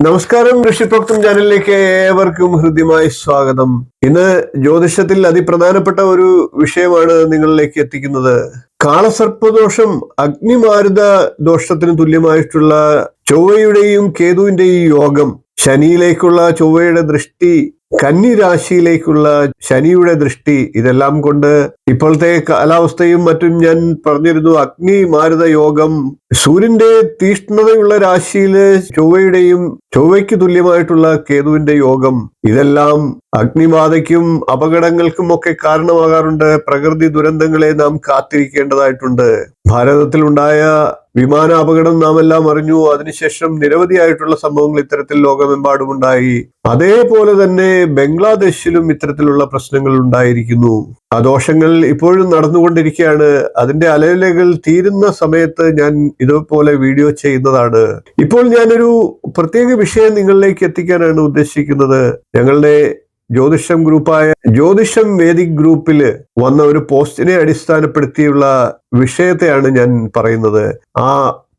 നമസ്കാരം ഋഷിപ്രോക്തം ചാനലിലേക്ക് ഏവർക്കും ഹൃദ്യമായ സ്വാഗതം. ഇന്ന് ജ്യോതിഷത്തിൽ അതിപ്രധാനപ്പെട്ട ഒരു വിഷയമാണ് നിങ്ങളിലേക്ക് എത്തിക്കുന്നത്. കാളസർപ്പദോഷം അഗ്നിമാരുത ദോഷത്തിന് തുല്യമായിട്ടുള്ള ചൊവ്വയുടെയും കേതുവിന്റെയും യോഗം ശനിയിലേക്കുള്ള ചൊവ്വയുടെ ദൃഷ്ടി കന്നി രാശിയിലേക്കുള്ള ശനിയുടെ ദൃഷ്ടി ഇതെല്ലാം കൊണ്ട് ഇപ്പോഴത്തെ കാലാവസ്ഥയും മറ്റും ഞാൻ പറഞ്ഞിരുന്നു. അഗ്നി മാരുത യോഗം സൂര്യന്റെ തീഷ്ണതയുള്ള രാശിയിൽ ചൊവ്വയുടെയും ചൊവ്വയ്ക്ക് തുല്യമായിട്ടുള്ള കേതുവിന്റെ യോഗം ഇതെല്ലാം അഗ്നിബാധയ്ക്കും അപകടങ്ങൾക്കും ഒക്കെ കാരണമാകാറുണ്ട്. പ്രകൃതി ദുരന്തങ്ങളെ നാം കാത്തിരിക്കേണ്ടതായിട്ടുണ്ട്. ഭാരതത്തിലുണ്ടായ വിമാന അപകടം നാം എല്ലാം അറിഞ്ഞു. അതിനുശേഷം നിരവധിയായിട്ടുള്ള സംഭവങ്ങൾ ഇത്തരത്തിൽ ലോകമെമ്പാടുമുണ്ടായി. അതേപോലെ തന്നെ ബംഗ്ലാദേശിലും ഇത്തരത്തിലുള്ള പ്രശ്നങ്ങൾ ഉണ്ടായിരിക്കുന്നു. ആ ദോഷങ്ങൾ ഇപ്പോഴും നടന്നുകൊണ്ടിരിക്കുകയാണ്. അതിന്റെ അലയിലകൾ തീരുന്ന സമയത്ത് ഞാൻ ഇതുപോലെ വീഡിയോ ചെയ്യുന്നതാണ്. ഇപ്പോൾ ഞാനൊരു പ്രത്യേക വിഷയം നിങ്ങളിലേക്ക് എത്തിക്കാനാണ് ഉദ്ദേശിക്കുന്നത്. ഞങ്ങളുടെ ജ്യോതിഷം ഗ്രൂപ്പായ ജ്യോതിഷം വേദിക് ഗ്രൂപ്പിൽ വന്ന ഒരു പോസ്റ്റിനെ അടിസ്ഥാനപ്പെടുത്തിയുള്ള വിഷയത്തെയാണ് ഞാൻ പറയുന്നത്. ആ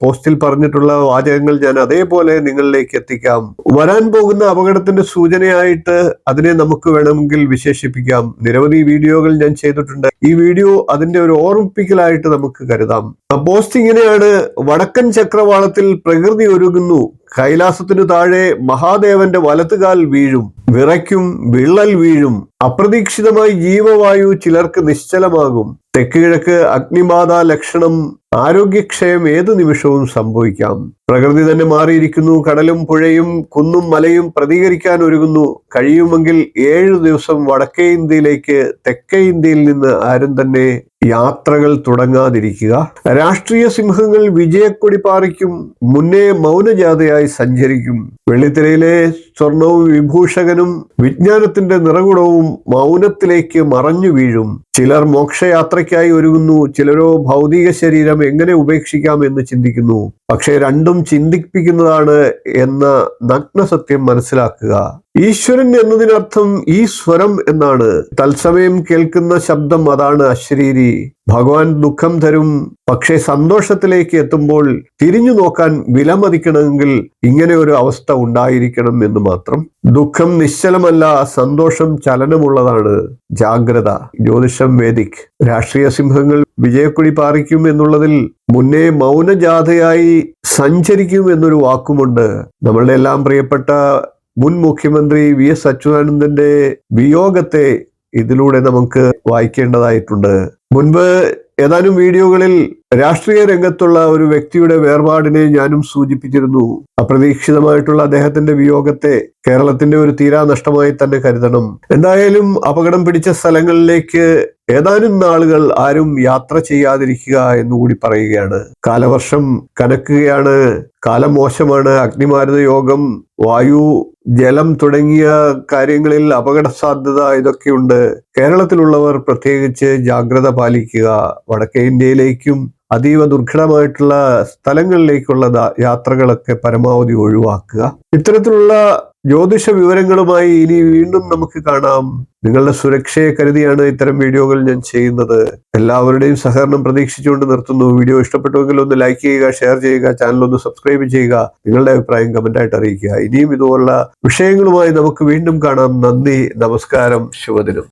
പോസ്റ്റിൽ പറഞ്ഞിട്ടുള്ള വാചകങ്ങൾ ഞാൻ അതേപോലെ നിങ്ങളിലേക്ക് എത്തിക്കാം. വരാൻ പോകുന്ന അപകടത്തിന്റെ സൂചനയായിട്ട് അതിനെ നമുക്ക് വേണമെങ്കിൽ വിശേഷിപ്പിക്കാം. നിരവധി വീഡിയോകൾ ഞാൻ ചെയ്തിട്ടുണ്ട്. ഈ വീഡിയോ അതിന്റെ ഒരു ഓർമ്മിപ്പിക്കലായിട്ട് നമുക്ക് കരുതാം. പോസ്റ്റ് ഇങ്ങനെയാണ് വടക്കൻ ചക്രവാളത്തിൽ പ്രകൃതി ഒരുങ്ങുന്നു. കൈലാസത്തിനു താഴെ മഹാദേവന്റെ വലത്തുകാൽ വീഴും. വിറയ്ക്കും വിള്ളൽ വീഴും. അപ്രതീക്ഷിതമായി ജീവവായു ചിലർക്ക് നിശ്ചലമാകും. തെക്കുകിഴക്ക് അഗ്നിമാതാ ലക്ഷണം ആരോഗ്യക്ഷയം ഏതു നിമിഷവും സംഭവിക്കാം. പ്രകൃതി തന്നെ മാറിയിരിക്കുന്നു. കടലും പുഴയും കുന്നും മലയും പ്രതികരിക്കാൻ ഒരുങ്ങുന്നു. കഴിയുമെങ്കിൽ ഏഴു ദിവസം വടക്കേ ഇന്ത്യയിലേക്ക് തെക്കേ ഇന്ത്യയിൽ നിന്ന് ആരും തന്നെ യാത്രകൾ തുടങ്ങാതിരിക്കുക. രാഷ്ട്രീയ സിംഹങ്ങൾ വിജയക്കൊടി പാറിക്കും. മുന്നേ മൗനജാഥയായി സഞ്ചരിക്കും. വെള്ളിത്തിരയിലെ സ്വർണവും വിഭൂഷകനും വിജ്ഞാനത്തിന്റെ നിറകുടവും മൗനത്തിലേക്ക് മറഞ്ഞു വീഴും. ചിലർ മോക്ഷയാത്രയ്ക്കായി ഒരുങ്ങുന്നു. ചിലരോ ഭൗതിക ശരീരം എങ്ങനെ ഉപേക്ഷിക്കാം എന്ന് ചിന്തിക്കുന്നു. പക്ഷേ രണ്ടും ചിന്തിപ്പിക്കുന്നതാണ് എന്ന നഗ്ന സത്യം മനസ്സിലാക്കുക. ഈശ്വരൻ എന്നതിനർത്ഥം ഈ സ്വരം എന്നാണ്. തത്സമയം കേൾക്കുന്ന ശബ്ദം അതാണ് അശ്രീരി. ഭഗവാൻ ദുഃഖം തരും പക്ഷേ സന്തോഷത്തിലേക്ക് എത്തുമ്പോൾ തിരിഞ്ഞു നോക്കാൻ വിലമതിക്കണമെങ്കിൽ ഇങ്ങനെ ഒരു അവസ്ഥ ഉണ്ടായിരിക്കണം എന്ന് മാത്രം. ദുഃഖം നിശ്ചലമല്ല സന്തോഷം ചലനമുള്ളതാണ്. ജാഗ്രത. ജ്യോതിഷം വേദിക്. രാഷ്ട്രീയ സിംഹങ്ങൾ വിജയക്കുടി പാറിക്കും എന്നുള്ളതിൽ മുന്നേ മൗനജാഥയായി സഞ്ചരിക്കും എന്നൊരു വാക്കുമുണ്ട്. നമ്മളുടെ എല്ലാം പ്രിയപ്പെട്ട മുൻ മുഖ്യമന്ത്രി വി എസ് അച്യുതാനന്ദന്റെ വിയോഗത്തെ ഇതിലൂടെ നമുക്ക് വായിക്കേണ്ടതായിട്ടുണ്ട്. മുൻപ് ഏതാനും വീഡിയോകളിൽ രാഷ്ട്രീയ രംഗത്തുള്ള ഒരു വ്യക്തിയുടെ വേർപാടിനെ ഞാനും സൂചിപ്പിച്ചിരുന്നു. അപ്രതീക്ഷിതമായിട്ടുള്ള അദ്ദേഹത്തിന്റെ വിയോഗത്തെ കേരളത്തിന്റെ ഒരു തീരാ നഷ്ടമായി തന്നെ കരുതണം. എന്തായാലും അപകടം പിടിച്ച സ്ഥലങ്ങളിലേക്ക് ഏതാനും നാളുകൾ ആരും യാത്ര ചെയ്യാതിരിക്കുക എന്നുകൂടി പറയുകയാണ്. കാലവർഷം കനക്കുകയാണ്. കാലം മോശമാണ്. അഗ്നിമാരുത യോഗം വായു ജലം തുടങ്ങിയ കാര്യങ്ങളിൽ അപകട സാധ്യത ഇതൊക്കെയുണ്ട്. കേരളത്തിലുള്ളവർ പ്രത്യേകിച്ച് ജാഗ്രത പാലിക്കുക. വടക്കേ ഇന്ത്യയിലേക്കും അതീവ ദുർഘടമായിട്ടുള്ള സ്ഥലങ്ങളിലേക്കുള്ള യാത്രകളൊക്കെ പരമാവധി ഒഴിവാക്കുക. ഇത്തരത്തിലുള്ള ജ്യോതിഷ വിവരങ്ങളുമായി ഇനി വീണ്ടും നമുക്ക് കാണാം. നിങ്ങളുടെ സുരക്ഷയെ കരുതിയാണ് ഇത്തരം വീഡിയോകൾ ഞാൻ ചെയ്യുന്നത്. എല്ലാവരുടെയും സഹകരണം പ്രതീക്ഷിച്ചുകൊണ്ട് നിർത്തുന്നു. വീഡിയോ ഇഷ്ടപ്പെട്ടുവെങ്കിൽ ഒന്ന് ലൈക്ക് ചെയ്യുക ഷെയർ ചെയ്യുക ചാനൽ ഒന്ന് സബ്സ്ക്രൈബ് ചെയ്യുക. നിങ്ങളുടെ അഭിപ്രായം കമന്റായിട്ട് അറിയിക്കുക. ഇനിയും ഇതുപോലുള്ള വിഷയങ്ങളുമായി നമുക്ക് വീണ്ടും കാണാം. നന്ദി നമസ്കാരം ശുഭദിനം.